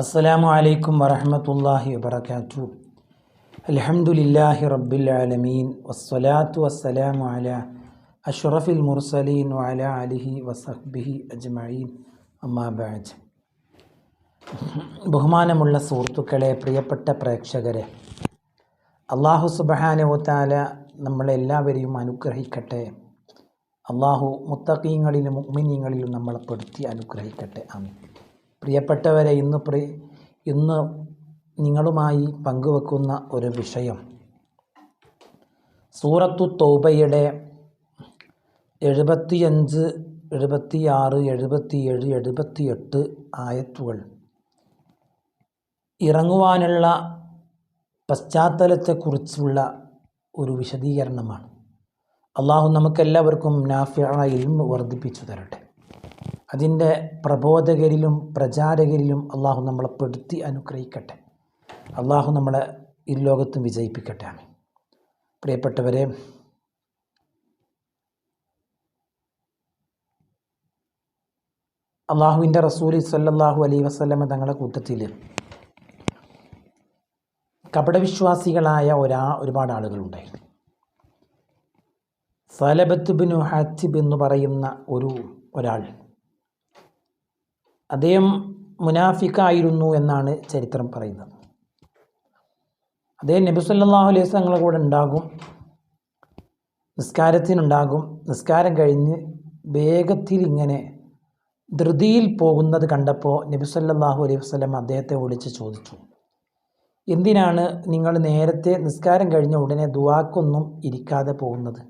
അസ്സലാമു അലൈക്കും വറഹമത്തല്ലാഹി വബർക്കാറ്റു അലഹമുല്ലാഹി റബ്ബിൽ ആലമീൻ. വസ്സലാത്തു വസ്സലാമു അല അഷ്റഫിൽ മുർസലീൻ വല അലിഹി വസഹ്ബിഹി അജ്മഈൻ. അമ്മാബാജ് ബഹുമാനമുള്ള സുഹൃത്തുക്കളെ പ്രിയപ്പെട്ട പ്രേക്ഷകരെ അള്ളാഹു സുബഹാനുവത്താല നമ്മളെല്ലാവരെയും അനുഗ്രഹിക്കട്ടെ. അള്ളാഹു മുത്തഖീങ്ങളിലും മുഅ്മിനീങ്ങളിലും നമ്മളെ പെടുത്തി അനുഗ്രഹിക്കട്ടെ. ആമീൻ. പ്രിയപ്പെട്ടവരെ ഇന്ന് പ്രി ഇന്ന് നിങ്ങളുമായി പങ്കുവെക്കുന്ന ഒരു വിഷയം. സൂറത്തു തൗബയുടെ എഴുപത്തിയഞ്ച് എഴുപത്തിയാറ് എഴുപത്തിയേഴ് എഴുപത്തിയെട്ട് ആയത്തുകൾ. ഇറങ്ങുവാനുള്ള പശ്ചാത്തലത്തെക്കുറിച്ചുള്ള ഒരു വിശദീകരണമാണ്. അള്ളാഹു നമുക്കെല്ലാവർക്കും നാഫിയ ഇൽമ് വർദ്ധിപ്പിച്ചു തരട്ടെ. അതിന്റെ പ്രബോധകരിലും പ്രചാരകരിലും അള്ളാഹു നമ്മളെ പെടുത്തി അനുഗ്രഹിക്കട്ടെ. അള്ളാഹു നമ്മളെ ഈ ലോകത്തും വിജയിപ്പിക്കട്ടെ. ആമീൻ. പ്രിയപ്പെട്ടവരെ അള്ളാഹുവിന്റെ റസൂലി സല്ലാഹു അലൈ വസ്ലമ തങ്ങളുടെ കൂട്ടത്തിൽ കപടവിശ്വാസികളായ ഒരാ ഒരുപാട് ആളുകളുണ്ടായിരുന്നു. സലബത്ത് ബിൻ ഹാത്തിബ് എന്ന് പറയുന്ന ഒരു ഒരാൾ അദ്ദേഹം മുനാഫിക്കായിരുന്നു എന്നാണ് ചരിത്രം പറയുന്നത്. അദ്ദേഹം നബി സല്ലാഹു അലൈഹി തങ്ങളുടെ കൂടെ ഉണ്ടാകും നിസ്കാരത്തിനുണ്ടാകും നിസ്കാരം കഴിഞ്ഞ് വേഗത്തിൽ ഇങ്ങനെ ധൃതിയിൽ പോകുന്നത് കണ്ടപ്പോൾ നബി സല്ലാഹു അലൈഹി വസ്ലം അദ്ദേഹത്തെ വിളിച്ച് ചോദിച്ചു. എന്തിനാണ് നിങ്ങൾ നേരത്തെ നിസ്കാരം കഴിഞ്ഞ ഉടനെ ദുവാക്കൊന്നും ഇരിക്കാതെ പോകുന്നത്?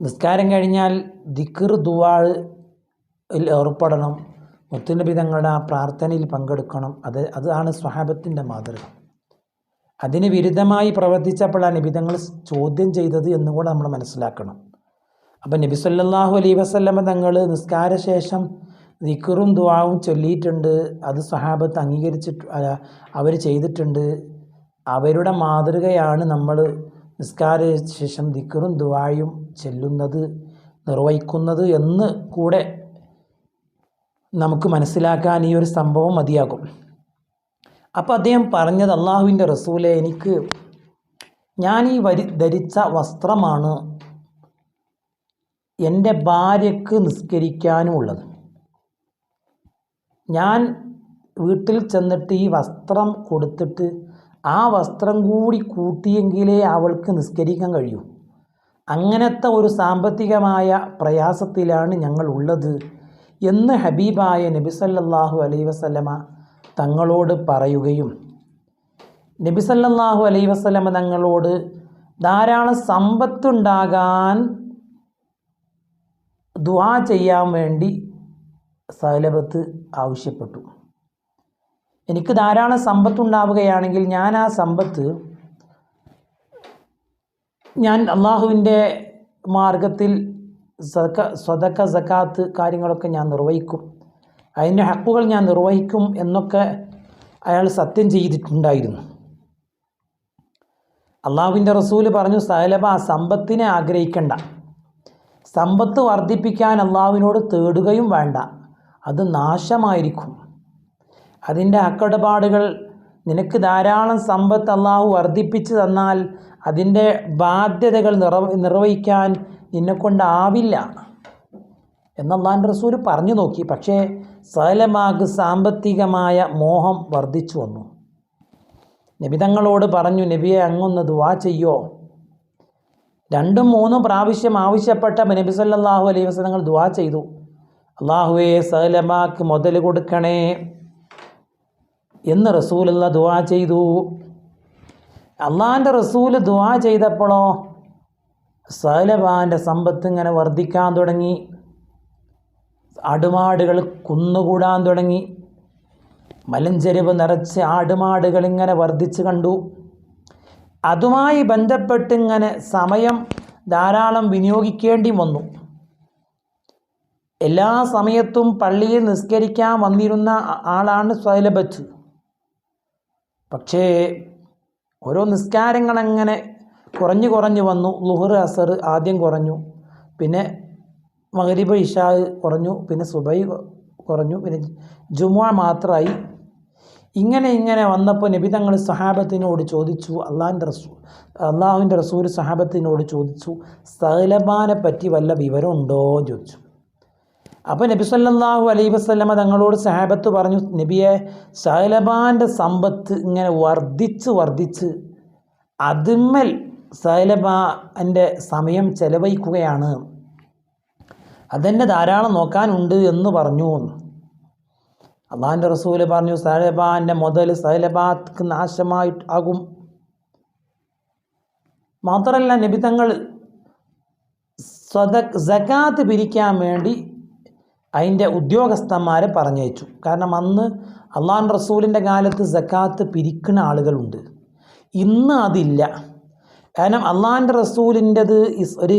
നിസ്കാരം കഴിഞ്ഞാൽ ദിക്കർ ദുവാൾ ഏർപ്പെടണം. മുത്തുനബി തങ്ങളുടെ ആ പ്രാർത്ഥനയിൽ പങ്കെടുക്കണം. അത് അതാണ് സ്വഹാബത്തിന്റെ മാതൃക. അതിന് വിരുദ്ധമായി പ്രവർത്തിച്ചപ്പോഴാണ് നബിതങ്ങൾ ചോദ്യം ചെയ്തത് എന്നുകൂടെ നമ്മൾ മനസ്സിലാക്കണം. അപ്പം നബി സല്ലല്ലാഹു അലൈഹി വസല്ലമ തങ്ങൾ നിസ്കാരശേഷം ദിക്കറും ദുവാവും ചൊല്ലിയിട്ടുണ്ട്. അത് സ്വഹാബത്ത് അംഗീകരിച്ചിട്ട് അവർ ചെയ്തിട്ടുണ്ട്. അവരുടെ മാതൃകയാണ് നമ്മൾ നിസ്കാര ശേഷം ദിക്കറും ദുവായും ചെല്ലുന്നത് നിർവഹിക്കുന്നത് എന്ന് കൂടെ നമുക്ക് മനസ്സിലാക്കാൻ ഈ ഒരു സംഭവം മതിയാകും. അപ്പോൾ അദ്ദേഹം പറഞ്ഞത് അള്ളാഹുവിന്റെ റസൂലെ എനിക്ക് ഞാൻ ഈ വരി ധരിച്ച വസ്ത്രമാണ് എന്റെ ഭാര്യക്ക് നിസ്കരിക്കാനുമുള്ളത് ഞാൻ വീട്ടിൽ ചെന്നിട്ട് ഈ വസ്ത്രം കൊടുത്തിട്ട് ആ വസ്ത്രം കൂടി കൂട്ടിയെങ്കിലേ അവൾക്ക് നിസ്കരിക്കാൻ കഴിയൂ. അങ്ങനത്തെ ഒരു സാമ്പത്തികമായ പ്രയാസത്തിലാണ് ഞങ്ങൾ ഉള്ളത് എന്ന് ഹബീബായ നബി സല്ലല്ലാഹു അലൈഹി വസല്ലമ തങ്ങളോട് പറയുകയും നബി സല്ലല്ലാഹു അലൈഹി വസല്ലമ തങ്ങളോട് ധാരാളം സമ്പത്തുണ്ടാകാൻ ദുആ ചെയ്യാൻ വേണ്ടി സലബത്ത് ആവശ്യപ്പെട്ടു. എനിക്ക് ധാരാളം സമ്പത്തുണ്ടാവുകയാണെങ്കിൽ ഞാൻ ആ സമ്പത്ത് ഞാൻ അള്ളാഹുവിന്റെ മാർഗത്തിൽ സക സ്വതക്ക സക്കാത്ത് കാര്യങ്ങളൊക്കെ ഞാൻ നിർവഹിക്കും. അതിന്റെ ഹക്കുകൾ ഞാൻ നിർവഹിക്കും എന്നൊക്കെ അയാൾ സത്യം ചെയ്തിട്ടുണ്ടായിരുന്നു. അള്ളാഹുവിന്റെ റസൂൽ പറഞ്ഞു സഹലബ സമ്പത്തിനെ ആഗ്രഹിക്കണ്ട. സമ്പത്ത് വർദ്ധിപ്പിക്കാൻ അള്ളാഹുവിനോട് തേടുകയും വേണ്ട. അത് നാശമായിരിക്കും. അതിന്റെ അക്കടപാടുകൾ നിനക്ക് ധാരാളം സമ്പത്ത് അള്ളാഹു വർദ്ധിപ്പിച്ചു തന്നാൽ അതിന്റെ ബാധ്യതകൾ നിറ നിർവഹിക്കാൻ നിന്നെക്കൊണ്ടാവില്ല. എന്ന് അള്ളാഹിന്റെ റസൂൽ പറഞ്ഞു നോക്കി. പക്ഷേ സലമാഗ് സാമ്പത്തികമായ മോഹം വർദ്ധിച്ചു വന്നു. നിബിതങ്ങളോട് പറഞ്ഞു നബിയെ അങ്ങൊന്ന് ദുവാ ചെയ്യോ? രണ്ടും മൂന്നും പ്രാവശ്യം ആവശ്യപ്പെട്ട നബി സല്ലാഹു അലൈഹി വസല്ലങ്ങൾ ദുവാ ചെയ്തു. അള്ളാഹുവേ സലമാക്ക് മുതൽ കൊടുക്കണേ എന്ന് റസൂലുള്ള ദുവാ ചെയ്തു. അള്ളാഹിന്റെ റസൂൽ ദുവാ ചെയ്തപ്പോഴോ സലബാന്റെ സമ്പത്ത് ഇങ്ങനെ വർദ്ധിക്കാൻ തുടങ്ങി. ആടുമാടുകൾ കുന്നുകൂടാൻ തുടങ്ങി. മലഞ്ചെരിവ് നിറച്ച് ആടുമാടുകൾ ഇങ്ങനെ വർദ്ധിച്ചു കണ്ടു. അതുമായി ബന്ധപ്പെട്ട് ഇങ്ങനെ സമയം ധാരാളം വിനിയോഗിക്കേണ്ടി വന്നു. എല്ലാ സമയത്തും പള്ളിയിൽ നിസ്കരിക്കാൻ വന്നിരുന്ന ആളാണ് സ്വൈലബത്ത് പക്ഷേ ഓരോ നിസ്കാരങ്ങളങ്ങനെ കുറഞ്ഞു കുറഞ്ഞു വന്നു. ലുഹർ അസർ ആദ്യം കുറഞ്ഞു. പിന്നെ മകരിബ് ഇഷാ കുറഞ്ഞു. പിന്നെ സുബൈ കുറഞ്ഞു. പിന്നെ ജുമുഅ മാത്രമായി ഇങ്ങനെ ഇങ്ങനെ വന്നപ്പോൾ നബി തങ്ങൾ സഹാബത്തിനോട് ചോദിച്ചു അള്ളാഹിന്റെ റസൂ അള്ളാഹുവിന്റെ റസൂൽ സഹാബത്തിനോട് ചോദിച്ചു സഹലബാനെ പറ്റി വല്ല വിവരമുണ്ടോ എന്ന് ചോദിച്ചു. അപ്പോൾ നബി സല്ലാഹു അലൈഹി വസ്ലമ തങ്ങളോട് സഹാബത്ത് പറഞ്ഞു നബിയെ സഹലബാന്റെ സമ്പത്ത് ഇങ്ങനെ വർദ്ധിച്ച് വർദ്ധിച്ച് അതിന്മേൽ സഹലബാന്റെ സമയം ചെലവഴിക്കുകയാണ്. അതെന്നെ ധാരാളം നോക്കാനുണ്ട് എന്ന് പറഞ്ഞു. അള്ളാഹിന്റെ റസൂൽ പറഞ്ഞു സൈലബാന്റെ മുതൽ സൈലബാക്ക് നാശമായി ആകും. മാത്രമല്ല നബി തങ്ങൾ സ്വത സകാത്ത് പിരിക്കാൻ വേണ്ടി അതിന്റെ ഉദ്യോഗസ്ഥന്മാരെ പറഞ്ഞയച്ചു. കാരണം അന്ന് അള്ളാഹാൻ റസൂലിന്റെ കാലത്ത് സക്കാത്ത് പിരിക്കുന്ന ആളുകളുണ്ട്. ഇന്ന് അതില്ല. കാരണം അള്ളാഹാന്റെ റസൂലിന്റെത് ഇസ് ഒരു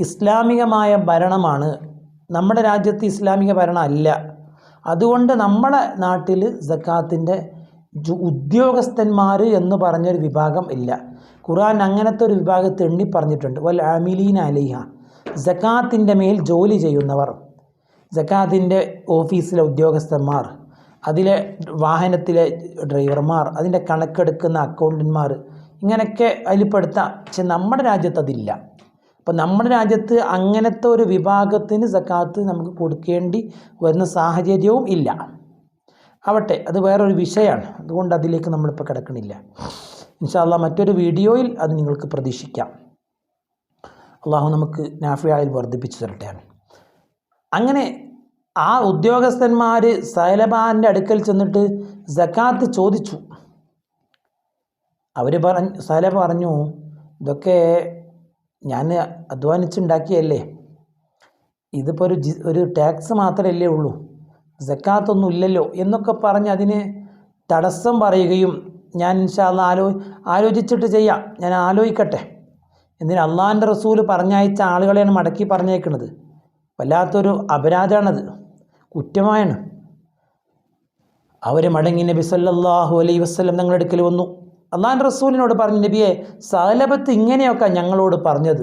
ഇസ്ലാമികമായ ഭരണമാണ്. നമ്മുടെ രാജ്യത്ത് ഇസ്ലാമിക ഭരണം അല്ല. അതുകൊണ്ട് നമ്മുടെ നാട്ടിൽ സക്കാത്തിന്റെ ഉദ്യോഗസ്ഥന്മാർ എന്ന് പറഞ്ഞൊരു വിഭാഗം ഇല്ല. ഖുർആൻ അങ്ങനത്തെ ഒരു വിഭാഗത്തെ എണ്ണി പറഞ്ഞിട്ടുണ്ട് വൽ ആമിലീൻ അലിഹ. സക്കാത്തിന്റെ മേൽ ജോലി ചെയ്യുന്നവർ. സക്കാത്തിന്റെ ഓഫീസിലെ ഉദ്യോഗസ്ഥന്മാർ. അതിലെ വാഹനത്തിലെ ഡ്രൈവർമാർ. അതിന്റെ കണക്കെടുക്കുന്ന അക്കൗണ്ടന്മാർ ഇങ്ങനെയൊക്കെ അതിൽപ്പെടുത്താം. പക്ഷെ നമ്മുടെ രാജ്യത്ത് അതില്ല. അപ്പം നമ്മുടെ രാജ്യത്ത് അങ്ങനത്തെ ഒരു വിഭാഗത്തിന് സക്കാത്ത് നമുക്ക് കൊടുക്കേണ്ടി വരുന്ന സാഹചര്യവും ഇല്ല. ആവട്ടെ അത് വേറൊരു വിഷയമാണ്. അതുകൊണ്ട് അതിലേക്ക് നമ്മളിപ്പോൾ കിടക്കണില്ല. ഇൻഷാല്ല മറ്റൊരു വീഡിയോയിൽ അത് നിങ്ങൾക്ക് പ്രതീക്ഷിക്കാം. അള്ളാഹു നമുക്ക് നാഫിയായിൽ വർദ്ധിപ്പിച്ചു തരട്ടെ. അങ്ങനെ ആ ഉദ്യോഗസ്ഥന്മാർ സൈലബാന്റെ അടുക്കൽ ചെന്നിട്ട് സക്കാത്ത് ചോദിച്ചു. അവർ പറഞ്ഞു സാല പറഞ്ഞു ഇതൊക്കെ ഞാൻ അധ്വാനിച്ചുണ്ടാക്കിയല്ലേ? ഇതിപ്പോൾ ഒരു ജി ഒരു ടാക്സ് മാത്രമല്ലേ ഉള്ളൂ. ജക്കാത്തൊന്നും ഇല്ലല്ലോ. എന്നൊക്കെ പറഞ്ഞ് അതിന് തടസ്സം പറയുകയും ഞാൻ ഇൻഷാല്ല ആലോ ആലോചിച്ചിട്ട് ചെയ്യാം. ഞാൻ ആലോചിക്കട്ടെ. എന്തിന് അള്ളാഹിന്റെ റസൂൽ പറഞ്ഞയച്ച ആളുകളെയാണ് മടക്കി പറഞ്ഞേക്കുന്നത് വല്ലാത്തൊരു അപരാധമാണത്. കുറ്റമായാണ്. അവർ മടങ്ങി നബി സല്ലാഹു അലൈഹി വസ്ലം ഞങ്ങളുടെ അടുക്കൽ വന്നു. അള്ളാഹിന്റെ റസൂലിനോട് പറഞ്ഞു നബിയെ സഹലബത്ത് ഇങ്ങനെയൊക്കെ ഞങ്ങളോട് പറഞ്ഞത്.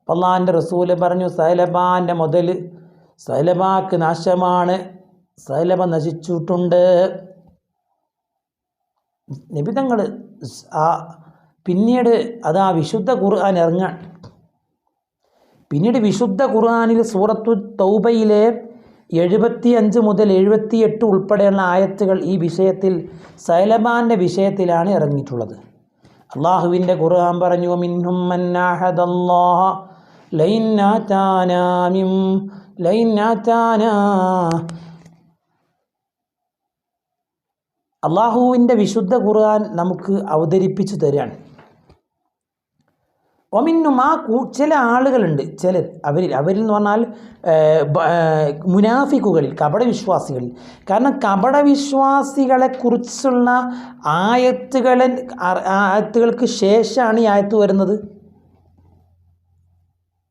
അപ്പം അള്ളാഹിന്റെ റസൂൽ പറഞ്ഞു സഹലബാന്റെ മുതൽ സഹലബാക്ക് നാശമാണ് സഹലബ നശിച്ചിട്ടുണ്ട്. നബി തങ്ങൾ ആ പിന്നീട് അത് ആ വിശുദ്ധ ഖുർആൻ ഇറങ്ങാൻ. പിന്നീട് വിശുദ്ധ ഖുർആാനിൽ സൂറത്തു തൗബയിലെ എഴുപത്തി അഞ്ച് മുതൽ എഴുപത്തിയെട്ട് ഉൾപ്പെടെയുള്ള ആയത്തുകൾ ഈ വിഷയത്തിൽ സൈലബാന്റെ വിഷയത്തിലാണ് ഇറങ്ങിയിട്ടുള്ളത്. അള്ളാഹുവിന്റെ ഖുർആൻ പറഞ്ഞു അള്ളാഹുവിന്റെ വിശുദ്ധ ഖുർആൻ നമുക്ക് അവതരിപ്പിച്ചു തരാൻ ഒമിന്നും മാ കൂ ചില ആളുകളുണ്ട് ചിലർ അവരിൽ അവരിൽ എന്ന് പറഞ്ഞാൽ മുനാഫിക്കുകളിൽ കപടവിശ്വാസികളിൽ. കാരണം കപടവിശ്വാസികളെക്കുറിച്ചുള്ള ആയത്തുകളെ ആയത്തുകൾക്ക് ശേഷമാണ് ഈ ആയത്ത് വരുന്നത്.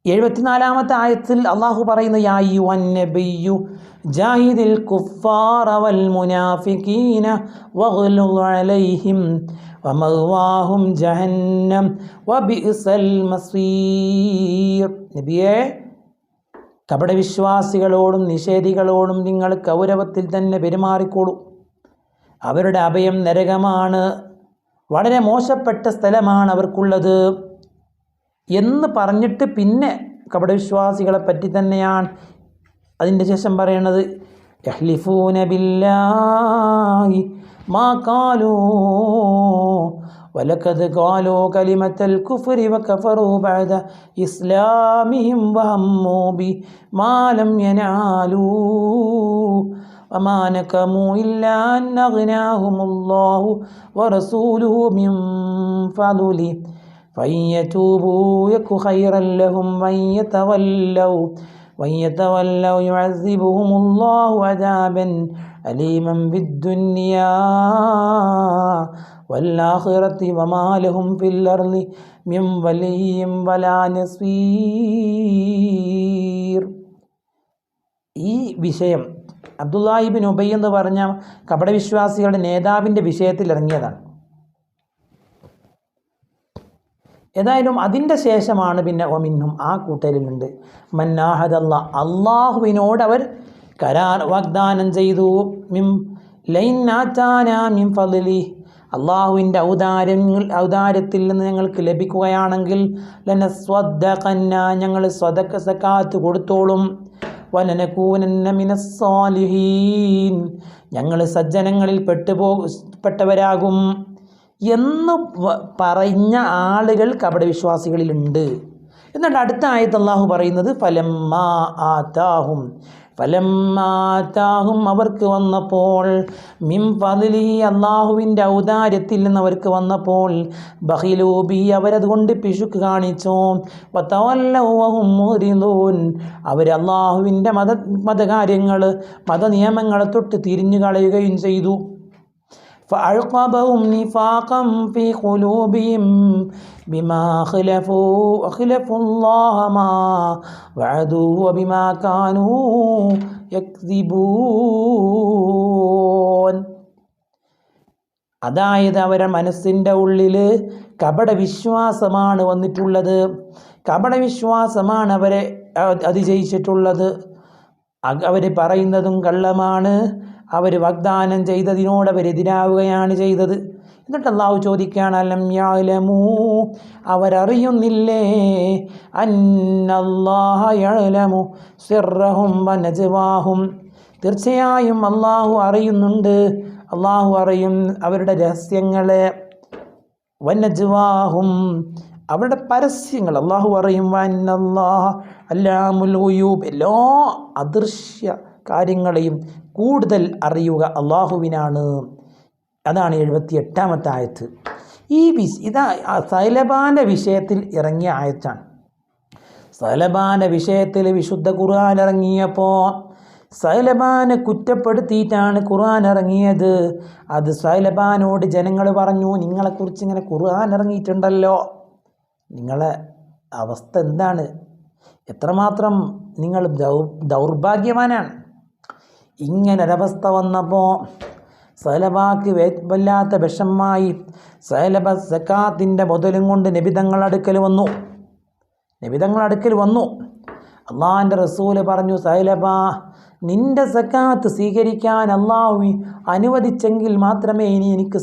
എഴുപത്തിനാലാമത്തെ ആയത്തിൽ അള്ളാഹു പറയുന്ന യായു അന്നബിയു ജാഹിദിൽ വൽ മുനാഫിഖീന വഗ്ലുദ് അലൈഹിം വമഗ്വാഹും ജഹന്നം വബിഅസൽ മസീർ. നബിയെ കപടവിശ്വാസികളോടും നിഷേധികളോടും നിങ്ങൾ കൗരവത്തിൽ തന്നെ പെരുമാറിക്കോളൂ അവരുടെ അഭയം നരകമാണ്. വളരെ മോശപ്പെട്ട സ്ഥലമാണ് അവർക്കുള്ളത്. എന്ന് പറഞ്ഞിട്ട് പിന്നെ കപടവിശ്വാസികളെ പറ്റി തന്നെയാണ് അതിൻ്റെ ശേഷം പറയണത് യഹ്ലിഫൂന ബില്ലാഹി മാ കാലൂ ولقد قالوا كلمة الكفر وكفروا بعد إسلامهم وهموا بما لم ينالوا وما نكموا إلا أن أغناهم الله ورسوله من فضله فإن يتوبوا يك خيرا لهم وإن يتولوا وإن يتولوا يعذبهم الله عذابا أليما بالدنيا والآخرة وما لهم في الأرض من ولي ولا نصير ഈ വിഷയം അബ്ദുല്ലാഹിബിൻ ഉബൈ എന്ന് പറഞ്ഞ കപടവിശ്വാസികളുടെ നേതാവിൻ്റെ വിഷയത്തിൽ ഇറങ്ങിയതാണ് ഏതായാലും അതിന്റെ ശേഷമാണ് പിന്നെ ഒമിന്നും ആ കൂട്ടരിലുണ്ട്. മന്നാഹദല്ല അള്ളാഹുവിനോടവർ കരാർ വാഗ്ദാനം ചെയ്തു. മിം ലൈനാറ്റാന മിം ഫലി അള്ളാഹുവിന്റെ ഔദാര്യങ്ങൾ ഔദാര്യത്തിൽ നിന്ന് ഞങ്ങൾക്ക് ലഭിക്കുകയാണെങ്കിൽ ലന ലനസ്വദ്ദഖന്ന ഞങ്ങൾ സ്വതക്ക സക്കാത്ത് കൊടുത്തോളും. വലനകൂനന്ന മിനസ്സാലിഹീൻ ഞങ്ങൾ സജ്ജനങ്ങളിൽ പെട്ടുപോ പെട്ടവരാകും. എന്ന് പറഞ്ഞ ആളുകൾ കപടവിശ്വാസികളിലുണ്ട് എന്നിട്ട് അടുത്ത ആയത്ത് അള്ളാഹു പറയുന്നത് ഫലമ്മാ ആതാഹും. ഫലമ്മാതാഹും അവർക്ക് വന്നപ്പോൾ മിം പതിലി അള്ളാഹുവിന്റെ ഔദാര്യത്തിൽ നിന്ന് അവർക്ക് വന്നപ്പോൾ ബഹിലൂബി അവരതുകൊണ്ട് പിശുക്ക് കാണിച്ചു പത്തവല്ലവും അവർ അള്ളാഹുവിന്റെ മത മതകാര്യങ്ങൾ മതനിയമങ്ങളെ തൊട്ട് തിരിഞ്ഞു കളയുകയും ചെയ്തു. فأعقبهم نفاقا في قلوبهم بما خلفوا أخلفوا الله ما وعدوا وبما كانوا يكذبون അതായത് അവരുടെ മനസ്സിൻ്റെ ഉള്ളിൽ കപടവിശ്വാസമാണ് വന്നിട്ടുള്ളത് കപടവിശ്വാസമാണ് അവരെ അ- അതിജയിച്ചിട്ടുള്ളത് അവർ പറയുന്നതും കള്ളമാണ് അവർ വാഗ്ദാനം ചെയ്തതിനോട് അവരെതിരാവുകയാണ് ചെയ്തത്. എന്നിട്ട് അള്ളാഹു ചോദിക്കുകയാണ് അലം യാലമൂ? അവരറിയുന്നില്ലേ? അന്നല്ലാഹ യഅലമു സിർറഹും വനജ്വാഹും തീർച്ചയായും അള്ളാഹു അറിയുന്നുണ്ട്. അള്ളാഹു അറിയും അവരുടെ രഹസ്യങ്ങളെ. വനജവാഹും അവരുടെ പരസ്യങ്ങൾ അള്ളാഹു അറിയും. വന്നല്ലാ അല്ലാമുൽ ഉയൂബ് എല്ലാ അദൃശ്യ കാര്യങ്ങളെയും കൂടുതൽ അറിയുക അള്ളാഹുവിനാണ്. അതാണ് എഴുപത്തി എട്ടാമത്തെ ആയത്ത്. ഈ വിശ് ഇതാ സൈലബാന്റെ വിഷയത്തിൽ ഇറങ്ങിയ ആയത്താണ്. സൈലബാന്റെ വിഷയത്തിൽ വിശുദ്ധ ഖുർആൻ ഇറങ്ങിയപ്പോൾ സൈലബാനെ കുറ്റപ്പെടുത്തിയിട്ടാണ് ഖുർആൻ ഇറങ്ങിയത്. അത് സൈലബാനോട് ജനങ്ങൾ പറഞ്ഞു നിങ്ങളെക്കുറിച്ച് ഇങ്ങനെ ഖുർആൻ ഇറങ്ങിയിട്ടുണ്ടല്ലോ. നിങ്ങളെ അവസ്ഥ എന്താണ്? എത്രമാത്രം നിങ്ങൾ ദൗർഭാഗ്യവാനാണ്. ഇങ്ങനൊരവസ്ഥ വന്നപ്പോൾ സൈലബാക്ക് വേ- വല്ലാത്ത വിഷമായി സൈലബ സക്കാത്തിന്റെ മുതലും കൊണ്ട് നബിതങ്ങൾ അടുക്കൽ വന്നു. നബിതങ്ങൾ അടുക്കൽ വന്നു. അള്ളാഹിന്റെ റസൂൽ പറഞ്ഞു സൈലബ നിന്റെ സക്കാത്ത് സ്വീകരിക്കാൻ അള്ളാഹു അനുവദിച്ചെങ്കിൽ മാത്രമേ ഇനി എനിക്ക്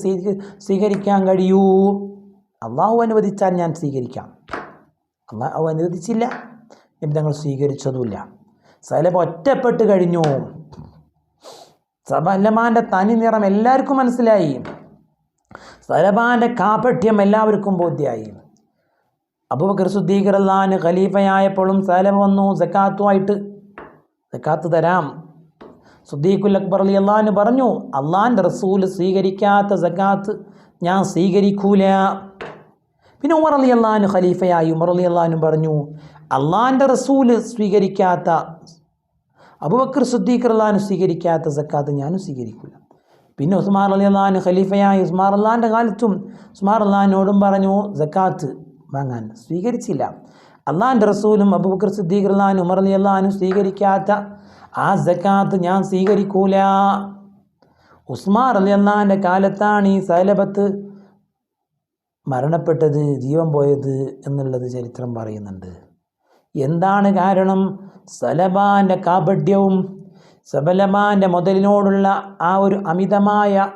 സ്വീകരിക്കാൻ കഴിയൂ. അള്ളാഹു അനുവദിച്ചാൽ ഞാൻ സ്വീകരിക്കാം. അള്ളാഹു അനുവദിച്ചില്ല. നിബിതങ്ങൾ സ്വീകരിച്ചതുമില്ല. സൈലബ ഒറ്റപ്പെട്ട് കഴിഞ്ഞു. സബലമാന്റെ തനി നിറം എല്ലാവർക്കും മനസ്സിലായി. സലബാന്റെ കാപഠ്യം എല്ലാവർക്കും ബോധ്യമായി അബൂബക്കർ സുദ്ദീഖർ അള്ളഹാന് ഖലീഫയായപ്പോഴും സലബ വന്നു സക്കാത്തുമായിട്ട് സക്കാത്ത് തരാം. സുദ്ദീഖുൽ അക്ബർ അലി അള്ളഹാന് പറഞ്ഞു അള്ളാന്റെ റസൂൽ സ്വീകരിക്കാത്ത സക്കാത്ത് ഞാൻ സ്വീകരിക്കൂല. പിന്നെ ഉമർ അലി അള്ളഹാന് ഖലീഫയായി. ഉമർ അലി അള്ളഹാനും പറഞ്ഞു അള്ളാന്റെ റസൂൽ സ്വീകരിക്കാത്ത അബുബക്കർ സുദ്ദീഖ് അള്ളഹാന് സ്വീകരിക്കാത്ത സക്കാത്ത് ഞാനും സ്വീകരിക്കില്ല. പിന്നെ ഉസ്മാർ അലി അള്ളഹാൻ ഖലീഫയായി ഉസ്മാർ അള്ളഹാന്റെ കാലത്തും ഉസ്മാർ അള്ളഹാനോടും പറഞ്ഞു സക്കാത്ത് വാങ്ങാൻ സ്വീകരിച്ചില്ല. അള്ളാഹാന്റെ റസൂലും അബൂബക്കർ സുദ്ദീഖ് അള്ളഹാനും ഉമർ അലി അള്ളഹാനും സ്വീകരിക്കാത്ത ആ സക്കാത്ത് ഞാൻ സ്വീകരിക്കൂല. ഉസ്മാർ അലി അള്ളഹാന്റെ കാലത്താണ് ഈ സലബത്ത് മരണപ്പെട്ടത് ജീവൻ പോയത് എന്നുള്ളത് ചരിത്രം പറയുന്നുണ്ട്. എന്താണ് കാരണം? സലബാന്റെ കാപഢ്യവും സബലമാന്റെ മുതലിനോടുള്ള ആ ഒരു അമിതമായ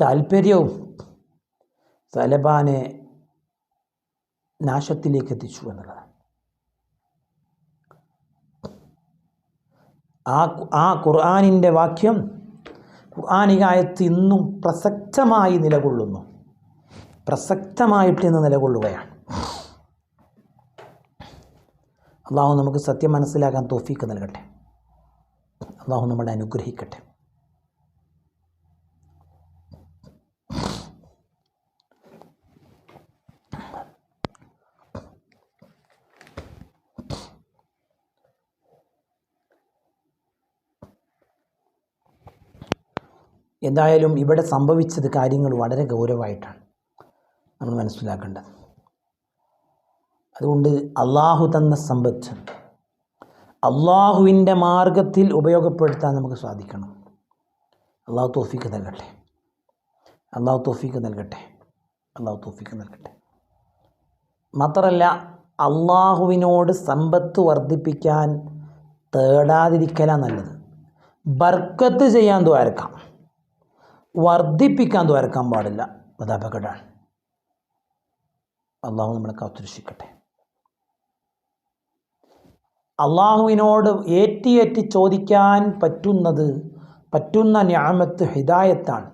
താല്പര്യവും സലബാനെ നാശത്തിലേക്ക് എത്തിച്ചു എന്നുള്ളതാണ്. ആ ആ ഖുർആാനിന്റെ വാക്യം ഖുർആാനികായത്ത് ഇന്നും പ്രസക്തമായി നിലകൊള്ളുന്നു. പ്രസക്തമായിട്ട് ഇന്ന് നിലകൊള്ളുകയാണ്. അള്ളാഹു നമുക്ക് സത്യം മനസ്സിലാക്കാൻ തോഫീക്ക് നൽകട്ടെ. അള്ളാഹു നമ്മളെ അനുഗ്രഹിക്കട്ടെ. എന്തായാലും ഇവിടെ സംഭവിച്ചത് കാര്യങ്ങൾ വളരെ ഗൗരവമായിട്ടാണ് നമ്മൾ മനസ്സിലാക്കേണ്ടത്. അതുകൊണ്ട് അള്ളാഹു തന്ന സമ്പത്ത് അള്ളാഹുവിന്റെ മാർഗത്തിൽ ഉപയോഗപ്പെടുത്താൻ നമുക്ക് സാധിക്കണം. അള്ളാഹു തോഫിക്ക് നൽകട്ടെ. അള്ളാഹു തോഫിക്ക് നൽകട്ടെ. അള്ളാഹു തോഫിക്ക് നൽകട്ടെ. മാത്രമല്ല അള്ളാഹുവിനോട് സമ്പത്ത് വർദ്ധിപ്പിക്കാൻ തേടാതിരിക്കലാണ് നല്ലത്. ബർക്കത്ത് ചെയ്യാൻ ദ്വാരക്കാം. വർദ്ധിപ്പിക്കാൻ ദ്വാരക്കാൻ പാടില്ല. അത് അപകടമാണ് അള്ളാഹു നമ്മളെ കാത്തുരക്ഷിക്കട്ടെ. അള്ളാഹുവിനോട് ഏറ്റിയേറ്റി ചോദിക്കാൻ പറ്റുന്നത് പറ്റുന്ന ഞാമത്ത് ഹിദായത്താണ്.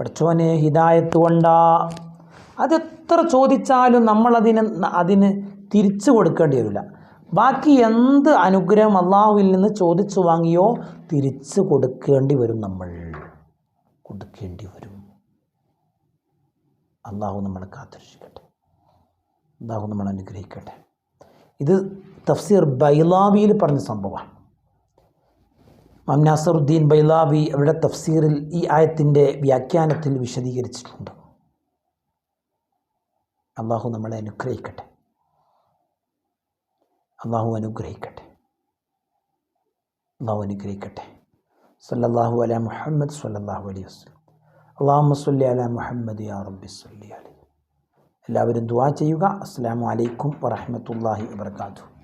പഠിച്ചവനെ ഹിദായത്ത് കൊണ്ടാ. അതെത്ര ചോദിച്ചാലും നമ്മളതിന് അതിന് തിരിച്ചു കൊടുക്കേണ്ടി വരില്ല. ബാക്കി എന്ത് അനുഗ്രഹം അള്ളാഹുവിൽ നിന്ന് ചോദിച്ചു വാങ്ങിയോ തിരിച്ചു കൊടുക്കേണ്ടി വരും നമ്മൾ. കൊടുക്കേണ്ടി വരും. അള്ളാഹു നമ്മളെ കാത്തിരക്ഷിക്കട്ടെ. അള്ളാഹു നമ്മളെ അനുഗ്രഹിക്കട്ടെ. ഇത് തഫ്സീർ ബൈലാവിയിൽ പറഞ്ഞ സംഭവമാണ്. മാം നാസറുദ്ദീൻ ബൈലാവി അവരുടെ തഫ്സീറിൽ ഈ ആയത്തിന്റെ വ്യാഖ്യാനത്തിൽ വിശദീകരിച്ചിട്ടുണ്ട്. അള്ളാഹു നമ്മളെ അനുഗ്രഹിക്കട്ടെ. അള്ളാഹു അനുഗ്രഹിക്കട്ടെ. അള്ളാഹു അനുഗ്രഹിക്കട്ടെ. സല്ലല്ലാഹു അല മുഹമ്മദ് സല്ലല്ലാഹു അലൈഹി വസ്ലം അള്ളാഹു സല്ലി അല മുഹമ്മദ് യാ റബ്ബി സല്ലി അലൈഹി എല്ലാവരും ദുആ ചെയ്യുക. അസ്സലാമു അലൈക്കും വറഹ്മത്തുള്ളാഹി വബർക്കാത്തു